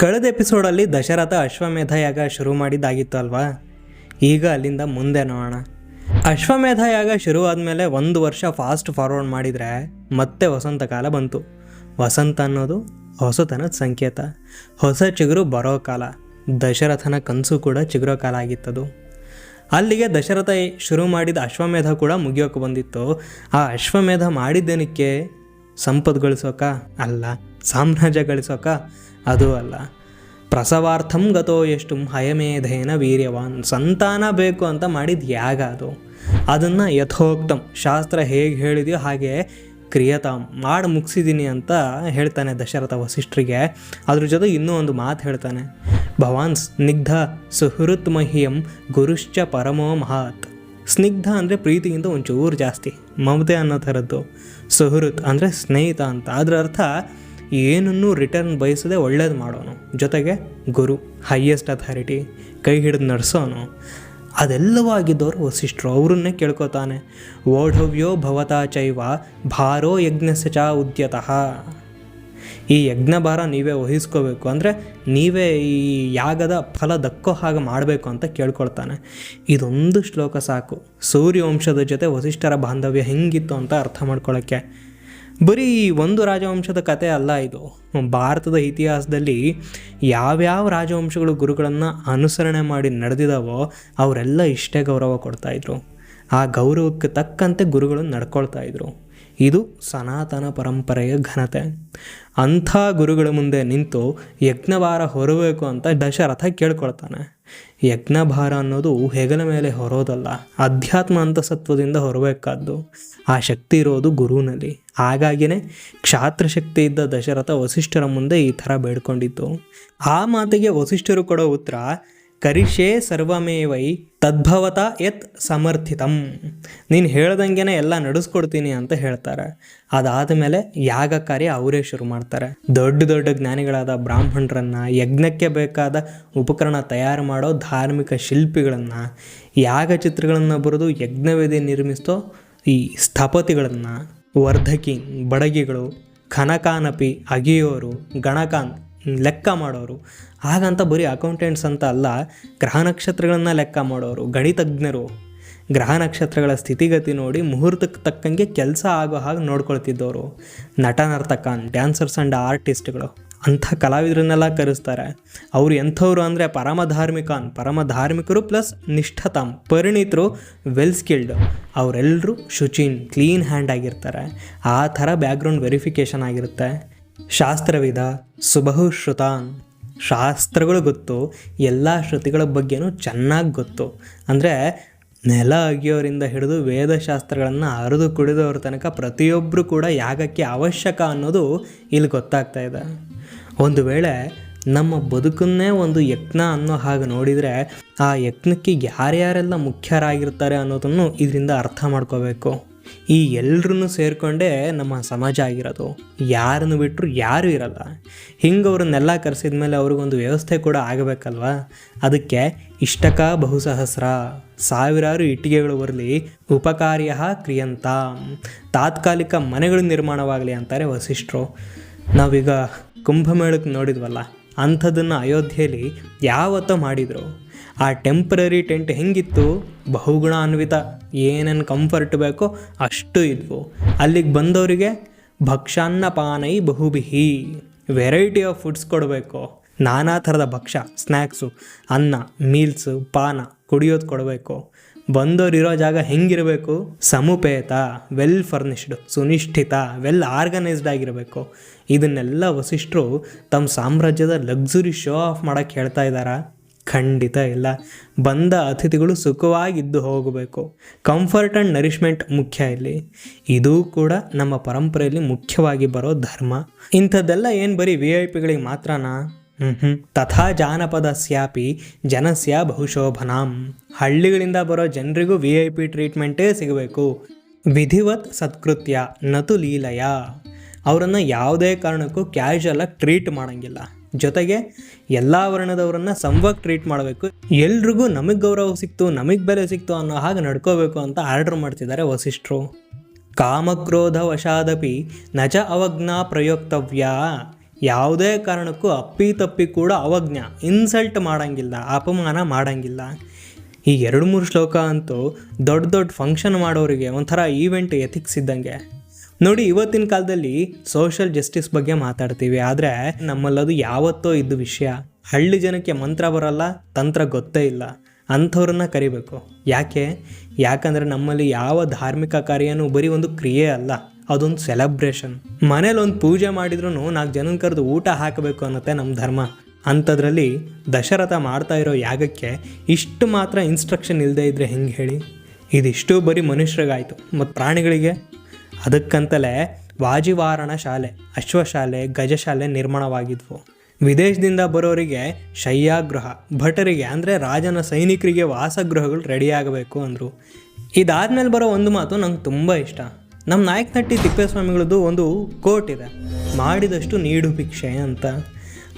ಕಳೆದ ಎಪಿಸೋಡಲ್ಲಿ ದಶರಥ ಅಶ್ವಮೇಧ ಯಾಗ ಶುರು ಮಾಡಿದ್ದಾಗಿತ್ತು ಅಲ್ವಾ? ಈಗ ಅಲ್ಲಿಂದ ಮುಂದೆ ನೋಡೋಣ. ಅಶ್ವಮೇಧ ಯಾಗ ಶುರು ಆದಮೇಲೆ ಒಂದು ವರ್ಷ ಫಾಸ್ಟ್ ಫಾರ್ವರ್ಡ್ ಮಾಡಿದರೆ ಮತ್ತೆ ವಸಂತ ಕಾಲ ಬಂತು. ವಸಂತ ಅನ್ನೋದು ಹೊಸತನದ ಸಂಕೇತ. ಹೊಸ ಚಿಗುರು ಬರೋ ಕಾಲ. ದಶರಥನ ಕನಸು ಕೂಡ ಚಿಗುರೋ ಕಾಲ ಆಗಿತ್ತದು. ಅಲ್ಲಿಗೆ ದಶರಥ ಶುರು ಮಾಡಿದ ಅಶ್ವಮೇಧ ಕೂಡ ಮುಗಿಯೋಕೆ ಬಂದಿತ್ತು. ಆ ಅಶ್ವಮೇಧ ಮಾಡಿದ್ದೇನಕ್ಕೆ ಸಂಪದ್ಗೊಳಿಸೋಕ ಅಲ್ಲ. ಸಾಮ್ರಾಜ್ಯ ಗಳಿಸೋಕ ಅದು ಅಲ್ಲ. ಪ್ರಸವಾರ್ಥಂ ಗತೋ ಎಷ್ಟು ಹಯಮೇಧೇನ ವೀರ್ಯವಾನ್, ಸಂತಾನ ಬೇಕು ಅಂತ ಮಾಡಿದ ಯಾಗ ಅದು. ಅದನ್ನು ಯಥೋಕ್ತಂ, ಶಾಸ್ತ್ರ ಹೇಗೆ ಹೇಳಿದೆಯೋ ಹಾಗೆ ಕ್ರಿಯತಾಂ, ಮಾಡಿ ಮುಗಿಸಿದ್ದೀನಿ ಅಂತ ಹೇಳ್ತಾನೆ ದಶರಥ ವಸಿಷ್ಠರಿಗೆ. ಅದ್ರ ಜೊತೆ ಇನ್ನೂ ಒಂದು ಮಾತು ಹೇಳ್ತಾನೆ. ಭವಾನ್ ಸ್ನಿಗ್ಧ ಸುಹೃತ್ ಮಹಿಯಂ ಗುರುಶ್ಚ ಪರಮೋ ಮಹಾತ್. ಸ್ನಿಗ್ಧ ಅಂದರೆ ಪ್ರೀತಿಗಿಂತ ಒಂಚೂರು ಜಾಸ್ತಿ, ಮಮತೆ ಅನ್ನೋ ಥರದ್ದು. ಸುಹೃತ್ ಅಂದರೆ ಸ್ನೇಹಿತ ಅಂತ. ಅದರ ಅರ್ಥ ಏನನ್ನೂ ರಿಟರ್ನ್ ಬಯಸದೆ ಒಳ್ಳೇದು ಮಾಡೋನು. ಜೊತೆಗೆ ಗುರು ಹೈಯೆಸ್ಟ್ ಅಥಾರಿಟಿ ಕೈ ಹಿಡಿದು ನಡೆಸೋನು. ಅದೆಲ್ಲವೂ ಆಗಿದ್ದವರು ವಸಿಷ್ಠರು, ಅವರನ್ನೇ ಕೇಳ್ಕೊತಾನೆ. ಓಢವ್ಯೋ ಭವತಾ ಚೈವ, ಭಾರೋ ಯಜ್ಞಸ್ಯ ಚ ಉದ್ಯತಃ. ಈ ಯಜ್ಞ ಭಾರ ನೀವೇ ವಹಿಸ್ಕೋಬೇಕು ಅಂದರೆ ನೀವೇ ಈ ಯಾಗದ ಫಲ ದಕ್ಕೋ ಹಾಗೆ ಮಾಡಬೇಕು ಅಂತ ಕೇಳ್ಕೊಳ್ತಾನೆ. ಇದೊಂದು ಶ್ಲೋಕ ಸಾಕು. ಸೂರ್ಯವಂಶದ ಜೊತೆ ವಸಿಷ್ಠರ ಬಾಂಧವ್ಯ ಹೆಂಗಿತ್ತು ಅಂತ ಅರ್ಥ ಮಾಡ್ಕೊಳ್ಳೋಕ್ಕೆ ಬರೀ ಈ ಒಂದು ರಾಜವಂಶದ ಕತೆ ಅಲ್ಲ ಇದು. ಭಾರತದ ಇತಿಹಾಸದಲ್ಲಿ ಯಾವ್ಯಾವ ರಾಜವಂಶಗಳು ಗುರುಗಳನ್ನು ಅನುಸರಣೆ ಮಾಡಿ ನಡೆದಿದಾವೋ ಅವರೆಲ್ಲ ಇಷ್ಟೇ ಗೌರವ ಕೊಡ್ತಾಯಿದ್ರು ಆ ಗೌರವಕ್ಕೆ ತಕ್ಕಂತೆ ಗುರುಗಳು ನಡ್ಕೊಳ್ತಾ ಇದ್ರು. ಇದು ಸನಾತನ ಪರಂಪರೆಯ ಘನತೆ. ಅಂಥ ಗುರುಗಳ ಮುಂದೆ ನಿಂತು ಯಜ್ಞಭಾರ ಹೊರಬೇಕು ಅಂತ ದಶರಥ ಕೇಳ್ಕೊಳ್ತಾನೆ. ಯಜ್ಞಭಾರ ಅನ್ನೋದು ಹೆಗಲ ಮೇಲೆ ಹೊರೋದಲ್ಲ, ಅಧ್ಯಾತ್ಮ ಅಂತಸತ್ವದಿಂದ ಹೊರಬೇಕಾದ್ದು. ಆ ಶಕ್ತಿ ಇರೋದು ಗುರುವಿನಲ್ಲಿ. ಹಾಗಾಗಿನೇ ಕ್ಷಾತ್ರಶಕ್ತಿ ಇದ್ದ ದಶರಥ ವಸಿಷ್ಠರ ಮುಂದೆ ಈ ಥರ ಬೇಡ್ಕೊಂಡಿತ್ತು. ಆ ಮಾತಿಗೆ ವಸಿಷ್ಠರು ಕೊಡೋ ಉತ್ತರ, ಕರಿಷೇ ಸರ್ವಮೇವೈ ತದ್ಭವತ ಯತ್ ಸಮರ್ಥಿತಂ. ನೀನು ಹೇಳ್ದಂಗೆನೆ ಎಲ್ಲ ನಡೆಸ್ಕೊಡ್ತೀನಿ ಅಂತ ಹೇಳ್ತಾರೆ. ಅದಾದ ಮೇಲೆ ಯಾಗ ಕಾರ್ಯ ಅವರೇ ಶುರು ಮಾಡ್ತಾರೆ. ದೊಡ್ಡ ದೊಡ್ಡ ಜ್ಞಾನಿಗಳಾದ ಬ್ರಾಹ್ಮಣರನ್ನು, ಯಜ್ಞಕ್ಕೆ ಬೇಕಾದ ಉಪಕರಣ ತಯಾರು ಮಾಡೋ ಧಾರ್ಮಿಕ ಶಿಲ್ಪಿಗಳನ್ನು, ಯಾಗ ಚಿತ್ರಗಳನ್ನು ಬರೆದು ಯಜ್ಞವೇದಿ ನಿರ್ಮಿಸೋ ಈ ಸ್ಥಪತಿಗಳನ್ನು ವರ್ಧಕಿ, ಬಡಗಿಗಳು ಖನಕಾನಪಿ ಅಗಿಯೋರು ಗಣಕಾನ್ ಲೆಕ್ಕ ಮಾಡೋರು. ಹಾಗಂತ ಬರೀ ಅಕೌಂಟೆಂಟ್ಸ್ ಅಂತ ಅಲ್ಲ, ಗ್ರಹ ನಕ್ಷತ್ರಗಳನ್ನು ಲೆಕ್ಕ ಮಾಡೋರು, ಗಣಿತಜ್ಞರು. ಗ್ರಹ ನಕ್ಷತ್ರಗಳ ಸ್ಥಿತಿಗತಿ ನೋಡಿ ಮುಹೂರ್ತಕ್ಕೆ ತಕ್ಕಂಗೆ ಕೆಲಸ ಆಗೋ ಹಾಗೆ ನೋಡ್ಕೊಳ್ತಿದ್ದವರು ನಟ ನರ್ತಕಾನ್ ಡ್ಯಾನ್ಸರ್ಸ್ ಆ್ಯಂಡ್ ಆರ್ಟಿಸ್ಟ್ಗಳು ಅಂಥ ಕಲಾವಿದರನ್ನೆಲ್ಲ ಕರೆಸ್ತಾರೆ. ಅವರು ಎಂಥವ್ರು ಅಂದರೆ ಪರಮಧಾರ್ಮಿಕಾನ್ ಪರಮಧಾರ್ಮಿಕರು ಪರಮ ಧಾರ್ಮಿಕರು ಪ್ಲಸ್ ನಿಷ್ಠತಾಮ್, ಪರಿಣಿತರು ವೆಲ್ ಸ್ಕಿಲ್ಡ್ ಅವರೆಲ್ಲರೂ ಶುಚಿನ್ ಕ್ಲೀನ್ ಹ್ಯಾಂಡ್ ಆಗಿರ್ತಾರೆ. ಆ ಥರ ಬ್ಯಾಕ್ಗ್ರೌಂಡ್ ವೆರಿಫಿಕೇಷನ್ ಆಗಿರುತ್ತೆ. ಶಾಸ್ತ್ರವಿದ ಸುಬಹುಶ್ರುತಾನ್ ಶಾಸ್ತ್ರಗಳು ಗೊತ್ತು, ಎಲ್ಲ ಶ್ರುತಿಗಳ ಬಗ್ಗೆನೂ ಚೆನ್ನಾಗಿ ಗೊತ್ತು. ಅಂದರೆ ನೆಲ ಅಗಿಯೋರಿಂದ ಹಿಡಿದು ವೇದಶಾಸ್ತ್ರಗಳನ್ನು ಅರಿದು ಕುಡಿದವ್ರ ತನಕ ಪ್ರತಿಯೊಬ್ಬರು ಕೂಡ ಯಾಗಕ್ಕೆ ಅವಶ್ಯಕ ಅನ್ನೋದು ಇಲ್ಲಿ ಗೊತ್ತಾಗ್ತಾ ಇದೆ. ಒಂದು ವೇಳೆ ನಮ್ಮ ಬದುಕನ್ನೇ ಒಂದು ಯತ್ನ ಅನ್ನೋ ಹಾಗೆ ನೋಡಿದರೆ ಆ ಯತ್ನಕ್ಕೆ ಯಾರ್ಯಾರೆಲ್ಲ ಮುಖ್ಯರಾಗಿರ್ತಾರೆ ಅನ್ನೋದನ್ನು ಇದರಿಂದ ಅರ್ಥ ಮಾಡ್ಕೋಬೇಕು. ಈ ಎಲ್ಲರೂ ಸೇರಿಕೊಂಡೇ ನಮ್ಮ ಸಮಾಜ ಆಗಿರೋದು. ಯಾರನ್ನು ಬಿಟ್ಟರು ಯಾರೂ ಇರಲ್ಲ. ಹಿಂಗೆ ಅವ್ರನ್ನೆಲ್ಲ ಕರೆಸಿದ ಮೇಲೆ ಅವ್ರಿಗೊಂದು ವ್ಯವಸ್ಥೆ ಕೂಡ ಆಗಬೇಕಲ್ವಾ? ಅದಕ್ಕೆ ಇಷ್ಟಕ ಬಹುಸಹಸ್ರ. ಸಾವಿರಾರು ಇಟ್ಟಿಗೆಗಳು ಬರಲಿ, ಉಪಕಾರ್ಯ ಕ್ರಿಯಂತ. ತಾತ್ಕಾಲಿಕ ಮನೆಗಳು ನಿರ್ಮಾಣವಾಗಲಿ ಅಂತಾರೆ ವಸಿಷ್ಠರು. ನಾವೀಗ ಕುಂಭಮೇಳಕ್ಕೆ ನೋಡಿದ್ವಲ್ಲ, ಅಂಥದನ್ನು ಅಯೋಧ್ಯೆಯಲ್ಲಿ ಯಾವತ್ತ ಮಾಡಿದರು. ಆ ಟೆಂಪ್ರರಿ ಟೆಂಟ್ ಹೆಂಗಿತ್ತು? ಬಹುಗುಣಾನ್ವಿತ ಏನೇನು ಕಂಫರ್ಟ್ ಬೇಕೋ ಅಷ್ಟು ಇದ್ವು. ಅಲ್ಲಿಗೆ ಬಂದವರಿಗೆ ಭಕ್ಷಾನ್ನಪಾನೈ ಬಹುಬಿಹಿ ವೆರೈಟಿ ಆಫ್ ಫುಡ್ಸ್ ಕೊಡಬೇಕು. ನಾನಾ ಥರದ ಭಕ್ಷ್ಯ ಸ್ನ್ಯಾಕ್ಸು ಅನ್ನ ಮೀಲ್ಸು ಪಾನ ಕುಡಿಯೋದು ಕೊಡಬೇಕು. ಬಂದವ್ರು ಜಾಗ ಹೆಂಗಿರಬೇಕು? ಸಮುಪೇತ ವೆಲ್ ಫರ್ನಿಶ್ಡ್ ಸುನಿಷ್ಠಿತ ವೆಲ್ ಆರ್ಗನೈಸ್ಡ್ ಆಗಿರಬೇಕು. ಇದನ್ನೆಲ್ಲ ವಸಿಷ್ಠರು ತಮ್ಮ ಸಾಮ್ರಾಜ್ಯದ ಲಕ್ಸುರಿ ಶೋ ಆಫ್ ಮಾಡೋಕ್ಕೆ ಹೇಳ್ತಾ ಇದ್ದಾರಾ? ಖಂಡಿತ ಇಲ್ಲ. ಬಂದ ಅತಿಥಿಗಳು ಸುಖವಾಗಿದ್ದು ಹೋಗಬೇಕು. ಕಂಫರ್ಟ್ ಆ್ಯಂಡ್ ನರಿಷ್ಮೆಂಟ್ ಮುಖ್ಯ ಇಲ್ಲಿ. ಇದೂ ಕೂಡ ನಮ್ಮ ಪರಂಪರೆಯಲ್ಲಿ ಮುಖ್ಯವಾಗಿ ಬರೋ ಧರ್ಮ. ಇಂಥದ್ದೆಲ್ಲ ಏನು ಬರೀ ವಿ ಐ ಪಿಗಳಿಗೆ ಮಾತ್ರನಾ? ತಥಾ ಜಾನಪದಸ್ಯಾಪಿ ಜನಸ್ಯ ಬಹುಶೋಭನಾಂ. ಹಳ್ಳಿಗಳಿಂದ ಬರೋ ಜನರಿಗೂ ವಿ ಐ ಪಿ ಟ್ರೀಟ್ಮೆಂಟೇ ಸಿಗಬೇಕು. ವಿಧಿವತ್ ಸತ್ಕೃತ್ಯ ನತು ಲೀಲಯ. ಅವರನ್ನು ಯಾವುದೇ ಕಾರಣಕ್ಕೂ ಕ್ಯಾಶುಯಲಾಗಿ ಟ್ರೀಟ್ ಮಾಡೋಂಗಿಲ್ಲ. ಜೊತೆಗೆ ಎಲ್ಲ ವರ್ಣದವರನ್ನ ಸಮವಾಗಿ ಟ್ರೀಟ್ ಮಾಡಬೇಕು. ಎಲ್ರಿಗೂ ನಮಗೆ ಗೌರವ ಸಿಕ್ತು, ನಮಗೆ ಬೆಲೆ ಸಿಕ್ತು ಅನ್ನೋ ಹಾಗೆ ನಡ್ಕೋಬೇಕು ಅಂತ ಆರ್ಡರ್ ಮಾಡ್ತಿದ್ದಾರೆ ವಸಿಷ್ಠರು. ಕಾಮಕ್ರೋಧ ವಶಾದಪಿ ನಜ ಅವಜ್ಞಾ ಪ್ರಯೋಕ್ತವ್ಯ. ಯಾವುದೇ ಕಾರಣಕ್ಕೂ ಅಪ್ಪಿ ತಪ್ಪಿ ಕೂಡ ಅವಜ್ಞ ಇನ್ಸಲ್ಟ್ ಮಾಡಂಗಿಲ್ಲ, ಅಪಮಾನ ಮಾಡಂಗಿಲ್ಲ. ಈ ಎರಡು ಮೂರು ಶ್ಲೋಕ ಅಂತೂ ದೊಡ್ಡ ದೊಡ್ಡ ಫಂಕ್ಷನ್ ಮಾಡೋರಿಗೆ ಒಂಥರ ಈವೆಂಟ್ ಎಥಿಕ್ಸ್ ಇದ್ದಂಗೆ. ನೋಡಿ, ಇವತ್ತಿನ ಕಾಲದಲ್ಲಿ ಸೋಷಿಯಲ್ ಜಸ್ಟಿಸ್ ಬಗ್ಗೆ ಮಾತಾಡ್ತೀವಿ, ಆದರೆ ನಮ್ಮಲ್ಲದು ಯಾವತ್ತೋ ಇದ್ದ ವಿಷಯ. ಹಳ್ಳಿ ಜನಕ್ಕೆ ಮಂತ್ರ ಬರಲ್ಲ, ತಂತ್ರ ಗೊತ್ತೇ ಇಲ್ಲ. ಅಂಥವ್ರನ್ನ ಕರಿಬೇಕು. ಯಾಕೆ? ಯಾಕಂದರೆ ನಮ್ಮಲ್ಲಿ ಯಾವ ಧಾರ್ಮಿಕ ಕಾರ್ಯನೂ ಬರೀ ಒಂದು ಕ್ರಿಯೆ ಅಲ್ಲ. ಅದೊಂದು ಸೆಲೆಬ್ರೇಷನ್ ಮನೇಲಿ ಒಂದು ಪೂಜೆ ಮಾಡಿದ್ರು ನಾಲ್ಕು ಜನನ ಕರೆದು ಊಟ ಹಾಕಬೇಕು ಅನ್ನತ್ತೆ ನಮ್ಮ ಧರ್ಮ. ಅಂಥದ್ರಲ್ಲಿ ದಶರಥ ಮಾಡ್ತಾ ಇರೋ ಯಾಗಕ್ಕೆ ಇಷ್ಟು ಮಾತ್ರ ಇನ್ಸ್ಟ್ರಕ್ಷನ್ ಇಲ್ಲದೆ ಇದ್ದರೆ ಹೆಂಗೆ ಹೇಳಿ? ಇದಿಷ್ಟು ಬರೀ ಮನುಷ್ಯರಿಗಾಯಿತು, ಮತ್ತು ಪ್ರಾಣಿಗಳಿಗೆ? ಅದಕ್ಕಂತಲೇ ವಾಜಿವಾರಣ ಶಾಲೆ, ಅಶ್ವಶಾಲೆ, ಗಜಶಾಲೆ ನಿರ್ಮಾಣವಾಗಿದ್ವು. ವಿದೇಶದಿಂದ ಬರೋರಿಗೆ ಶಯ್ಯಾಗೃಹ ಭಟರಿಗೆ ಅಂದರೆ ರಾಜನ ಸೈನಿಕರಿಗೆ ವಾಸಗೃಹಗಳು ರೆಡಿಯಾಗಬೇಕು ಅಂದರು. ಇದಾದ್ಮೇಲೆ ಬರೋ ಒಂದು ಮಾತು ನಂಗೆ ತುಂಬ ಇಷ್ಟ. ನಮ್ಮ ನಾಯಕನಟ್ಟಿ ತಿಪ್ಪೇಸ್ವಾಮಿಗಳದ್ದು ಒಂದು ಕೋಟ್ ಇದೆ. ಮಾಡಿದಷ್ಟು ನೀಡು ಭಿಕ್ಷೆ ಅಂತ.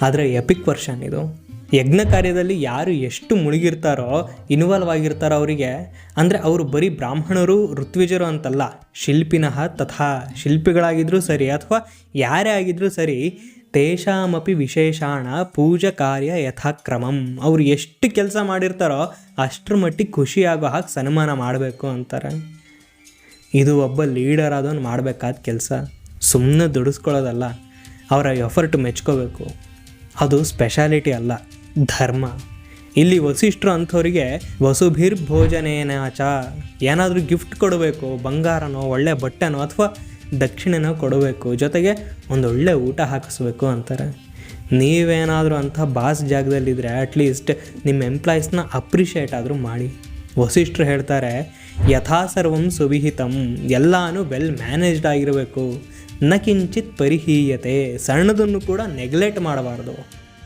ಆದರೆ ಎಪಿಕ್ ವರ್ಷನ್ ಇದು. ಯಜ್ಞ ಕಾರ್ಯದಲ್ಲಿ ಯಾರು ಎಷ್ಟು ಮುಳುಗಿರ್ತಾರೋ, ಇನ್ವಾಲ್ವ್ ಆಗಿರ್ತಾರೋ ಅವರಿಗೆ. ಅಂದರೆ ಅವರು ಬರೀ ಬ್ರಾಹ್ಮಣರು, ಋತ್ವಿಜರು ಅಂತಲ್ಲ. ಶಿಲ್ಪಿನಃ ತಥಾ ಶಿಲ್ಪಿಗಳಾಗಿದ್ದರೂ ಸರಿ ಅಥವಾ ಯಾರೇ ಆಗಿದ್ದರೂ ಸರಿ ತೇಷಾಮಪಿ ವಿಶೇಷಾಣ ಪೂಜಾ ಕಾರ್ಯ ಯಥಾಕ್ರಮಂ. ಅವ್ರು ಎಷ್ಟು ಕೆಲಸ ಮಾಡಿರ್ತಾರೋ ಅಷ್ಟರ ಮಟ್ಟಿಗೆ ಖುಷಿಯಾಗೋ ಹಾಗೆ ಸನ್ಮಾನ ಮಾಡಬೇಕು ಅಂತಾರೆ. ಇದು ಒಬ್ಬ ಲೀಡರ್ ಆದವನು ಮಾಡಬೇಕಾದ ಕೆಲಸ ಸುಮ್ಮನೆ ದುಡಿಸ್ಕೊಳ್ಳೋದಲ್ಲ, ಅವರ ಎಫರ್ಟ್ ಮೆಚ್ಕೋಬೇಕು. ಅದು ಸ್ಪೆಷಾಲಿಟಿ ಅಲ್ಲ, ಧರ್ಮ. ಇಲ್ಲಿ ವಸಿಷ್ಠರು ಅಂಥವ್ರಿಗೆ ವಸುಭಿರ್ ಭೋಜನೇನಾಚ ಏನಾದರೂ ಗಿಫ್ಟ್ ಕೊಡಬೇಕು, ಬಂಗಾರನೋ, ಒಳ್ಳೆ ಬಟ್ಟೆನೋ ಅಥವಾ ದಕ್ಷಿಣೆನೋ ಕೊಡಬೇಕು, ಜೊತೆಗೆ ಒಂದು ಒಳ್ಳೆ ಊಟ ಹಾಕಿಸ್ಬೇಕು ಅಂತಾರೆ. ನೀವೇನಾದರೂ ಅಂಥ ಬಾಸ್ ಜಾಗದಲ್ಲಿದ್ದರೆ ಅಟ್ಲೀಸ್ಟ್ ನಿಮ್ಮ ಎಂಪ್ಲಾಯೀಸ್ನ ಅಪ್ರಿಷಿಯೇಟ್ ಆದರೂ ಮಾಡಿ. ವಸಿಷ್ಠರು ಹೇಳ್ತಾರೆ ಯಥಾ ಸರ್ವಂ ಸುವಿಹಿತಂ, ಎಲ್ಲಾನು ವೆಲ್ ಮ್ಯಾನೇಜ್ಡ್ ಆಗಿರಬೇಕು. ನ ಕಿಂಚಿತ್ ಪರಿಹೀಯತೆ, ಸಣ್ಣದನ್ನು ಕೂಡ ನೆಗ್ಲೆಕ್ಟ್ ಮಾಡಬಾರ್ದು.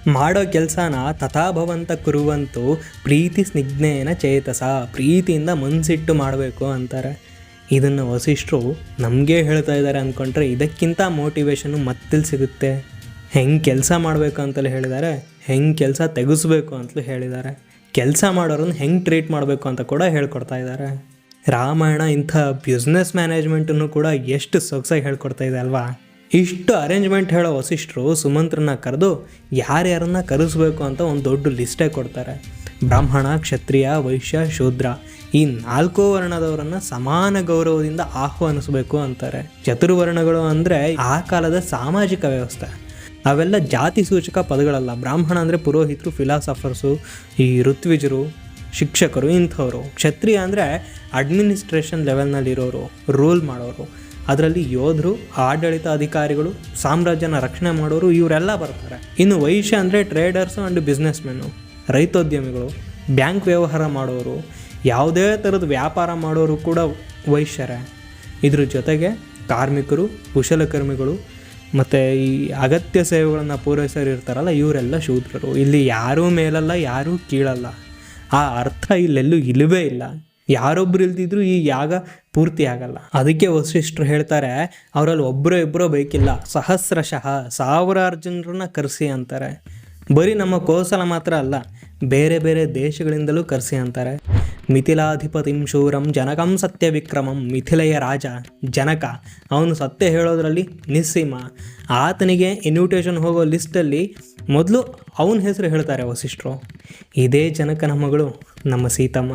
ಮಾಡೋ ಕೆಲಸನ ತಥಾಭವಂತ ಕುರುವಂತು ಪ್ರೀತಿ ಸ್ನಿಗ್ಧೇನ ಚೇತಸ, ಪ್ರೀತಿಯಿಂದ ಮನಸ್ಸಿಟ್ಟು ಮಾಡಬೇಕು ಅಂತಾರೆ. ಇದನ್ನು ವಸಿಷ್ಠರು ನಮಗೆ ಹೇಳ್ತಾ ಇದ್ದಾರೆ ಅಂದ್ಕೊಂಡ್ರೆ ಇದಕ್ಕಿಂತ ಮೋಟಿವೇಶನ್ನು ಮತ್ತಿಲ್ಲಿ ಸಿಗುತ್ತೆ. ಹೆಂಗೆ ಕೆಲಸ ಮಾಡಬೇಕು ಅಂತಲೇ ಹೇಳಿದ್ದಾರೆ ಹೆಂಗೆ ಕೆಲಸ ತೆಗೆಸ್ಬೇಕು ಅಂತಲೂ ಹೇಳಿದ್ದಾರೆ ಕೆಲಸ ಮಾಡೋರನ್ನು ಹೆಂಗೆ ಟ್ರೀಟ್ ಮಾಡಬೇಕು ಅಂತ ಕೂಡ ಹೇಳ್ಕೊಡ್ತಾ ಇದ್ದಾರೆ ರಾಮಾಯಣ ಇಂಥ ಬಿಸ್ನೆಸ್ ಮ್ಯಾನೇಜ್ಮೆಂಟನ್ನು ಕೂಡ ಎಷ್ಟು ಸೊಗಸಾಗಿ ಹೇಳ್ಕೊಡ್ತಾ ಇದೆ ಅಲ್ವಾ? ಇಷ್ಟು ಅರೇಂಜ್ಮೆಂಟ್ ಹೇಳೋ ವಸಿಷ್ಠರು ಸುಮಂತ್ರನ ಕರೆದು ಯಾರ್ಯಾರನ್ನ ಕರೆಸಬೇಕು ಅಂತ ಒಂದು ದೊಡ್ಡ ಲಿಸ್ಟೇ ಕೊಡ್ತಾರೆ. ಬ್ರಾಹ್ಮಣ, ಕ್ಷತ್ರಿಯ, ವೈಶ್ಯ, ಶೂದ್ರ ಈ ನಾಲ್ಕು ವರ್ಣದವರನ್ನು ಸಮಾನ ಗೌರವದಿಂದ ಆಹ್ವಾನಿಸಬೇಕು ಅಂತಾರೆ. ಚತುರ್ವರ್ಣಗಳು ಅಂದರೆ ಆ ಕಾಲದ ಸಾಮಾಜಿಕ ವ್ಯವಸ್ಥೆ. ಅವೆಲ್ಲ ಜಾತಿ ಸೂಚಕ ಪದಗಳಲ್ಲ. ಬ್ರಾಹ್ಮಣ ಅಂದರೆ ಪುರೋಹಿತರು ಫಿಲಾಸಫರ್ಸು ಈ ಋತ್ವಿಜರು ಶಿಕ್ಷಕರು, ಇಂಥವರು, ಕ್ಷತ್ರಿಯ ಅಂದರೆ ಅಡ್ಮಿನಿಸ್ಟ್ರೇಷನ್ ಲೆವೆಲ್ನಲ್ಲಿರೋರು ರೂಲ್ ಮಾಡೋರು. ಅದರಲ್ಲಿ ಯೋಧರು ಆಡಳಿತ ಅಧಿಕಾರಿಗಳು ಸಾಮ್ರಾಜ್ಯನ ರಕ್ಷಣೆ ಮಾಡೋರು, ಇವರೆಲ್ಲ ಬರ್ತಾರೆ. ಇನ್ನು ವೈಶ್ಯ ಅಂದರೆ ಟ್ರೇಡರ್ಸು ಆ್ಯಂಡ್ ಬಿಸ್ನೆಸ್ಮೆನ್ನು ರೈತೋದ್ಯಮಿಗಳು, ಬ್ಯಾಂಕ್ ವ್ಯವಹಾರ ಮಾಡೋರು, ಯಾವುದೇ ಥರದ ವ್ಯಾಪಾರ ಮಾಡೋರು ಕೂಡ ವೈಶ್ಯರೇ. ಇದ್ರ ಜೊತೆಗೆ ಕಾರ್ಮಿಕರು, ಕುಶಲಕರ್ಮಿಗಳು, ಮತ್ತು ಈ ಅಗತ್ಯ ಸೇವೆಗಳನ್ನು ಪೂರೈಸೋರು ಇರ್ತಾರಲ್ಲ, ಇವರೆಲ್ಲ ಶೂದ್ರರು. ಇಲ್ಲಿ ಯಾರೂ ಮೇಲಲ್ಲ, ಯಾರೂ ಕೀಳಲ್ಲ. ಆ ಅರ್ಥ ಇಲ್ಲೆಲ್ಲೂ ಇಲ್ಲವೇ ಇಲ್ಲ. ಯಾರೊಬ್ರು ಇಲ್ದಿದ್ರು ಈ ಯಾಗ ಪೂರ್ತಿ ಆಗಲ್ಲ. ಅದಕ್ಕೆ ವಸಿಷ್ಠರು ಹೇಳ್ತಾರೆ, ಅವರಲ್ಲಿ ಒಬ್ಬರೋ ಇಬ್ಬರೋ ಬೇಕಿಲ್ಲ. ಸಹಸ್ರಶಃ ಸಾವಿರಾರು ಜನರನ್ನ ಕರೆಸಿ ಅಂತಾರೆ. ಬರೀ ನಮ್ಮ ಕೋಸಲ ಮಾತ್ರ ಅಲ್ಲ ಬೇರೆ ಬೇರೆ ದೇಶಗಳಿಂದಲೂ ಕರೆಸಿ ಅಂತಾರೆ. ಮಿಥಿಲಾಧಿಪತಿಂ ಶೂರಂ ಜನಕಂ ಸತ್ಯ ವಿಕ್ರಮಂ ಮಿಥಿಲೆಯ ರಾಜ ಜನಕ. ಅವನು ಸತ್ಯ ಹೇಳೋದ್ರಲ್ಲಿ ನಿಸ್ಸೀಮ. ಆತನಿಗೆ ಇನ್ವಿಟೇಷನ್ ಹೋಗೋ ಲಿಸ್ಟಲ್ಲಿ ಮೊದಲು ಅವನ ಹೆಸರು ಹೇಳ್ತಾರೆ ವಸಿಷ್ಠರು. ಇದೇ ಜನಕನ ಮಗಳು ನಮ್ಮ ಸೀತಮ್ಮ.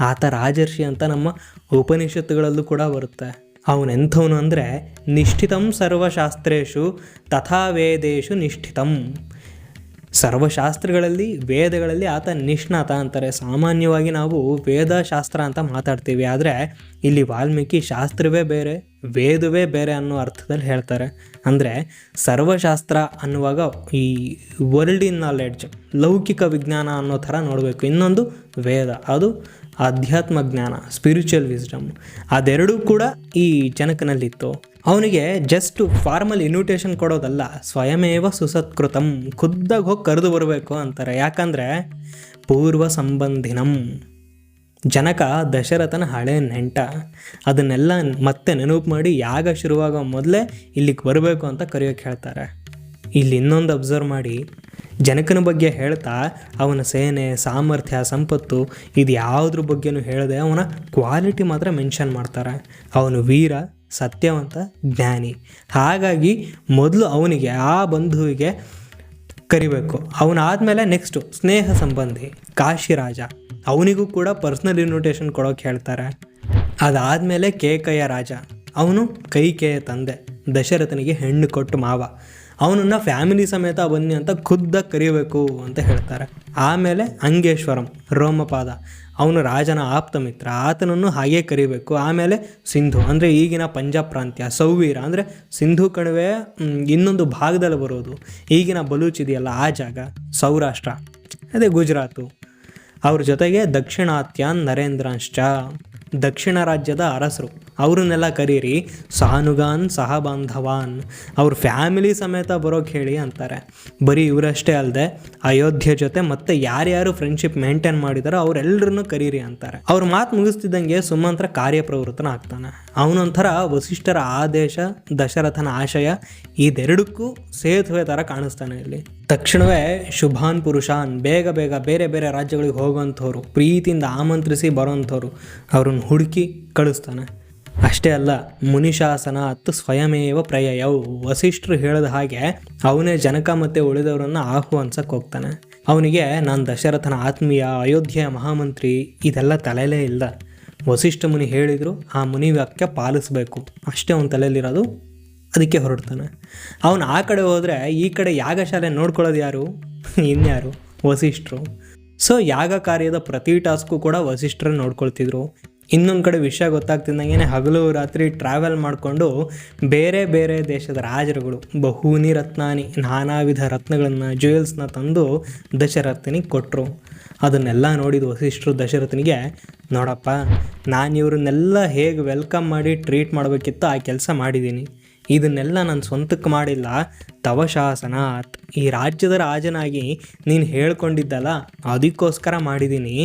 ಆತ ರಾಜರ್ಷಿ ಅಂತ ನಮ್ಮ ಉಪನಿಷತ್ತುಗಳಲ್ಲೂ ಕೂಡ ಬರುತ್ತೆ. ಅವನೆಂಥವನು ಅಂದರೆ ನಿಷ್ಠಿತಂ ಸರ್ವಶಾಸ್ತ್ರೇಷು ತಥಾ ವೇದೇಶು ನಿಷ್ಠಿತಂ. ಸರ್ವಶಾಸ್ತ್ರಗಳಲ್ಲಿ, ವೇದಗಳಲ್ಲಿ ಆತ ನಿಷ್ಣಾತ ಅಂತಾರೆ. ಸಾಮಾನ್ಯವಾಗಿ ನಾವು ವೇದಶಾಸ್ತ್ರ ಅಂತ ಮಾತಾಡ್ತೀವಿ. ಆದರೆ ಇಲ್ಲಿ ವಾಲ್ಮೀಕಿ ಶಾಸ್ತ್ರವೇ ಬೇರೆ, ವೇದವೇ ಬೇರೆ ಅನ್ನೋ ಅರ್ಥದಲ್ಲಿ ಹೇಳ್ತಾರೆ. ಅಂದರೆ ಸರ್ವಶಾಸ್ತ್ರ ಅನ್ನುವಾಗ ಈ ವರ್ಲ್ಡ್ ಇನ್ ನಾಲೆಡ್ಜ್ ಲೌಕಿಕ ವಿಜ್ಞಾನ ಅನ್ನೋ ಥರ ನೋಡಬೇಕು. ಇನ್ನೊಂದು ವೇದ. ಅದು ಆಧ್ಯಾತ್ಮ ಜ್ಞಾನ ಸ್ಪಿರಿಚುವಲ್ ವಿಸ್ಡಮ್ ಅದೆರಡೂ ಕೂಡ ಈ ಜನಕನಲ್ಲಿತ್ತು. ಅವನಿಗೆ ಜಸ್ಟ್ ಫಾರ್ಮಲ್ ಇನ್ವಿಟೇಷನ್ ಕೊಡೋದಲ್ಲ, ಸ್ವಯಮೇವ ಸುಸತ್ಕೃತಂ, ಖುದ್ದಾಗಿ ಹೋಗಿ ಕರೆದು ಬರಬೇಕು ಅಂತಾರೆ. ಯಾಕಂದರೆ ಪೂರ್ವ ಸಂಬಂಧಿನಂ. ಜನಕ ದಶರಥನ ಹಳೆ ನೆಂಟ. ಅದನ್ನೆಲ್ಲ ಮತ್ತೆ ನೆನಪು ಮಾಡಿ ಯಾಗ ಶುರುವಾಗೋ ಮೊದಲೇ ಇಲ್ಲಿಗೆ ಬರಬೇಕು ಅಂತ ಕರೆಯೋಕೆ ಹೇಳ್ತಾರೆ. ಇಲ್ಲಿ ಇನ್ನೊಂದು ಅಬ್ಸರ್ವ್ ಮಾಡಿ. ಜನಕನ ಬಗ್ಗೆ ಹೇಳ್ತಾ ಅವನ ಸೇನೆ, ಸಾಮರ್ಥ್ಯ, ಸಂಪತ್ತು ಇದು ಯಾವುದ್ರ ಬಗ್ಗೆನೂ ಹೇಳದೆ ಅವನ ಕ್ವಾಲಿಟಿ ಮಾತ್ರ ಮೆನ್ಷನ್ ಮಾಡ್ತಾರೆ. ಅವನು ವೀರ, ಸತ್ಯವಂತ, ಜ್ಞಾನಿ. ಹಾಗಾಗಿ ಮೊದಲು ಅವನಿಗೆ ಆ ಬಂಧುವಿಗೆ ಕರಿಬೇಕು. ಅವನಾದಮೇಲೆ ನೆಕ್ಸ್ಟು ಸ್ನೇಹ ಸಂಬಂಧಿ, ಕಾಶಿರಾಜ. ಅವನಿಗೂ ಕೂಡ ಪರ್ಸ್ನಲ್ ಇನ್ವಿಟೇಷನ್ ಕೊಡೋಕೆ ಹೇಳ್ತಾರೆ. ಅದಾದಮೇಲೆ ಕೇಕಯ್ಯ ರಾಜ. ಅವನು ಕೈಕೆಯ ತಂದೆ, ದಶರಥನಿಗೆ ಹೆಣ್ಣು ಕೊಟ್ಟು ಮಾವ. ಅವನನ್ನ ಫ್ಯಾಮಿಲಿ ಸಮೇತ ಬನ್ನಿ ಅಂತ ಖುದ್ದಾಗಿ ಕರಿಬೇಕು ಅಂತ ಹೇಳ್ತಾರೆ. ಆಮೇಲೆ ಅಂಗೇಶ್ವರಂ, ರೋಮಪಾದ. ಅವನು ರಾಜನ ಆಪ್ತ ಮಿತ್ರ, ಆತನನ್ನು ಹಾಗೆ ಕರಿಬೇಕು. ಆಮೇಲೆ ಸಿಂಧು, ಅಂದರೆ ಈಗಿನ ಪಂಜಾಬ್ ಪ್ರಾಂತ್ಯ ಸೌವೀರ, ಅಂದರೆ ಸಿಂಧು ಕಣಿವೆ ಇನ್ನೊಂದು ಭಾಗದಲ್ಲಿ ಬರೋದು. ಈಗಿನ ಬಲೂಚ್ ಇದೆಯಲ್ಲ ಆ ಜಾಗ, ಸೌರಾಷ್ಟ್ರ, ಅದೇ ಗುಜರಾತು. ಅವ್ರ ಜೊತೆಗೆ ದಕ್ಷಿಣಾತ್ಯ ನರೇಂದ್ರಾಂಶ್ಚ, ದಕ್ಷಿಣ ರಾಜ್ಯದ ಅರಸರು. ಅವ್ರನ್ನೆಲ್ಲ ಕರೀರಿ. ಸಾನುಗಾನ್ ಸಹಬಾಂಧವಾನ್, ಅವ್ರ ಫ್ಯಾಮಿಲಿ ಸಮೇತ ಬರೋಕೆ ಹೇಳಿ ಅಂತಾರೆ. ಬರೀ ಇವರಷ್ಟೇ ಅಲ್ಲದೆ ಅಯೋಧ್ಯೆ ಜೊತೆ ಮತ್ತೆ ಯಾರ್ಯಾರು ಫ್ರೆಂಡ್ಶಿಪ್ ಮೇಂಟೈನ್ ಮಾಡಿದಾರೋ ಅವರೆಲ್ಲರನ್ನು ಕರೀರಿ ಅಂತಾರೆ. ಅವ್ರ ಮಾತು ಮುಗಿಸ್ತಿದ್ದಂಗೆ ಸುಮಂತ್ರ ಕಾರ್ಯಪ್ರವೃತ್ತನ ಆಗ್ತಾನೆ. ಅವನೊಂಥರ ವಸಿಷ್ಠರ ಆದೇಶ, ದಶರಥನ ಆಶಯ ಇದೆರಡಕ್ಕೂ ಸೇತುವೆ ಥರ ಕಾಣಿಸ್ತಾನೆ ಇಲ್ಲಿ. ತಕ್ಷಣವೇ ಶುಭಾನ್ ಪುರುಷಾನ್, ಬೇಗ ಬೇಗ ಬೇರೆ ಬೇರೆ ರಾಜ್ಯಗಳಿಗೆ ಹೋಗೋಂಥವ್ರು ಪ್ರೀತಿಯಿಂದ ಆಮಂತ್ರಿಸಿ ಬರೋಂಥವ್ರು, ಅವ್ರನ್ನ ಹುಡುಕಿ ಕಳಿಸ್ತಾನೆ. ಅಷ್ಟೇ ಅಲ್ಲ, ಮುನಿಶಾಸನ ಅತ್ತು ಸ್ವಯಮೇವ ಪ್ರಯಯವು ವಸಿಷ್ಠರು ಹೇಳಿದ ಹಾಗೆ ಅವನೇ ಜನಕ ಮತ್ತೆ ಉಳಿದವರನ್ನು ಆಹ್ವಾನಿಸಕ್ಕೆ ಹೋಗ್ತಾನೆ. ಅವನಿಗೆ, ನಾನು ದಶರಥನ ಆತ್ಮೀಯ, ಅಯೋಧ್ಯೆಯ ಮಹಾಮಂತ್ರಿ, ಇದೆಲ್ಲ ತಲೆಯಲ್ಲೇ ಇಲ್ಲ. ವಸಿಷ್ಠ ಮುನಿ ಹೇಳಿದ್ರು, ಆ ಮುನಿ ವಾಕ್ಯ ಪಾಲಿಸಬೇಕು. ಅಷ್ಟೇ ಅವನ ತಲೆಯಲ್ಲಿರೋದು ಅದಕ್ಕೆ ಹೊರಡ್ತಾನೆ. ಅವನು ಆ ಕಡೆ ಹೋದರೆ, ಈ ಕಡೆ ಯಾಗಶಾಲೆ ನೋಡ್ಕೊಳ್ಳೋದು ಯಾರು? ಇನ್ಯಾರು? ವಸಿಷ್ಠರು. ಸೊ, ಯಾಗ ಕಾರ್ಯದ ಪ್ರತಿ ಟಾಸ್ಕು ಕೂಡ ವಸಿಷ್ಠರ ನೋಡ್ಕೊಳ್ತಿದ್ರು. ಇನ್ನೊಂದು ಕಡೆ ವಿಷಯ ಗೊತ್ತಾಗ್ತಿದ್ದಂಗೆ ಹಗಲು ರಾತ್ರಿ ಟ್ರಾವೆಲ್ ಮಾಡಿಕೊಂಡು ಬೇರೆ ಬೇರೆ ದೇಶದ ರಾಜರುಗಳು, ಬಹುನಿ ರತ್ನಾನಿ, ನಾನಾ ವಿಧ ರತ್ನಗಳನ್ನು ಜ್ಯುವೆಲ್ಸ್ನ ತಂದು ದಶರಥನಿಗೆ ಕೊಟ್ಟರು ಅದನ್ನೆಲ್ಲ ನೋಡಿದ ವಸಿಷ್ಠರು ದಶರಥನಿಗೆ, ನೋಡಪ್ಪ, ನಾನು ಇವ್ರನ್ನೆಲ್ಲ ಹೇಗೆ ವೆಲ್ಕಮ್ ಮಾಡಿ ಟ್ರೀಟ್ ಮಾಡಬೇಕಿತ್ತು ಆ ಕೆಲಸ ಮಾಡಿದ್ದೀನಿ ಇದನ್ನೆಲ್ಲ ನಾನು ಸ್ವಂತಕ್ಕೆ ಮಾಡಿಲ್ಲ. ತವ ಈ ರಾಜ್ಯದ ರಾಜನಾಗಿ ನೀನು ಹೇಳ್ಕೊಂಡಿದ್ದಲ್ಲ, ಅದಕ್ಕೋಸ್ಕರ ಮಾಡಿದ್ದೀನಿ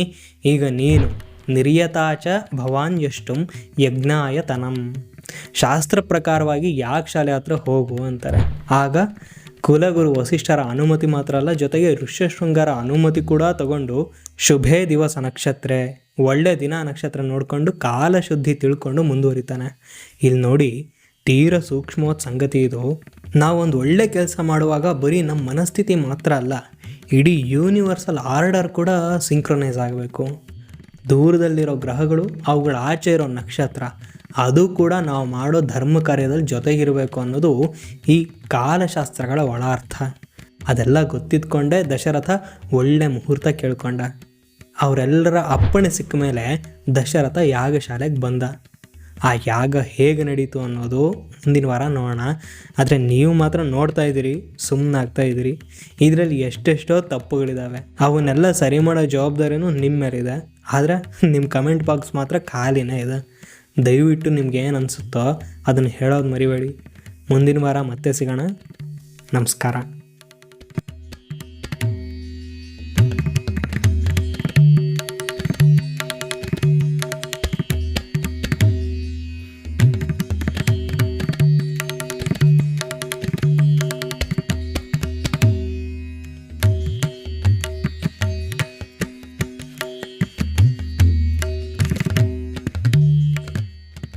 ಈಗ ನೀನು ನಿರ್ಯತಾಚ ಭವಾನ್ ಯಷ್ಟುಂ ಯಜ್ಞಾಯ ತನಂ ಶಾಸ್ತ್ರ ಪ್ರಕಾರವಾಗಿ ಯಾಕೆ ಶಾಲೆ ಹತ್ರ ಹೋಗು ಅಂತಾರೆ. ಆಗ ಕುಲಗುರು ವಸಿಷ್ಠರ ಅನುಮತಿ ಮಾತ್ರ ಅಲ್ಲ, ಜೊತೆಗೆ ಋಷ್ಯಶೃಂಗಾರ ಅನುಮತಿ ಕೂಡ ತಗೊಂಡು ಶುಭೇ ದಿವಸ ನಕ್ಷತ್ರ, ಒಳ್ಳೆ ದಿನ ನಕ್ಷತ್ರ ನೋಡಿಕೊಂಡು ಕಾಲಶುದ್ಧಿ ತಿಳ್ಕೊಂಡು ಮುಂದುವರಿತಾನೆ. ಇಲ್ಲಿ ನೋಡಿ, ತೀರ ಸೂಕ್ಷ್ಮವಾದ ಸಂಗತಿ ಇದು. ನಾವೊಂದು ಒಳ್ಳೆ ಕೆಲಸ ಮಾಡುವಾಗ ಬರೀ ನಮ್ಮ ಮನಸ್ಥಿತಿ ಮಾತ್ರ ಅಲ್ಲ, ಇಡೀ ಯೂನಿವರ್ಸಲ್ ಆರ್ಡರ್ ಕೂಡ ಸಿಂಕ್ರೊನೈಸ್ ಆಗಬೇಕು. ದೂರದಲ್ಲಿರೋ ಗ್ರಹಗಳು, ಅವುಗಳ ಆಚೆ ಇರೋ ನಕ್ಷತ್ರ, ಅದು ಕೂಡ ನಾವು ಮಾಡೋ ಧರ್ಮ ಕಾರ್ಯದಲ್ಲಿ ಜೊತೆಗಿರಬೇಕು ಅನ್ನೋದು ಈ ಕಾಲಶಾಸ್ತ್ರಗಳ ಒಳ ಅರ್ಥ ಅದೆಲ್ಲ ಗೊತ್ತಿದ್ಕೊಂಡೇ ದಶರಥ ಒಳ್ಳೆ ಮುಹೂರ್ತ ಕೇಳ್ಕೊಂಡ. ಅವರೆಲ್ಲರ ಅಪ್ಪಣೆ ಸಿಕ್ಕ ಮೇಲೆ ದಶರಥ ಯಾಗಶಾಲೆಗೆ ಬಂದ. ಆ ಯಾಗ ಹೇಗೆ ನಡೀತು ಅನ್ನೋದು ಮುಂದಿನ ವಾರ ನೋಡೋಣ. ಆದರೆ ನೀವು ಮಾತ್ರ ನೋಡ್ತಾ ಇದ್ದೀರಿ ಸುಮ್ಮನೆ ಆಗ್ತಾ ಇದ್ದೀರಿ. ಇದರಲ್ಲಿ ಎಷ್ಟೆಷ್ಟೋ ತಪ್ಪುಗಳಿದ್ದಾವೆ ಅವನ್ನೆಲ್ಲ ಸರಿ ಮಾಡೋ ಜವಾಬ್ದಾರಿನೂ ನಿಮ್ಮ ಮೇಲಿದೆ ಆದರೆ ನಿಮ್ಮ ಕಮೆಂಟ್ ಬಾಕ್ಸ್ ಮಾತ್ರ ಖಾಲಿನೇ ಇದೆ. ದಯವಿಟ್ಟು ನಿಮ್ಗೆ ಏನು ಅನಿಸುತ್ತೋ ಅದನ್ನು ಹೇಳೋದು ಮರಿಬೇಡಿ. ಮುಂದಿನ ವಾರ ಮತ್ತೆ ಸಿಗೋಣ. ನಮಸ್ಕಾರ.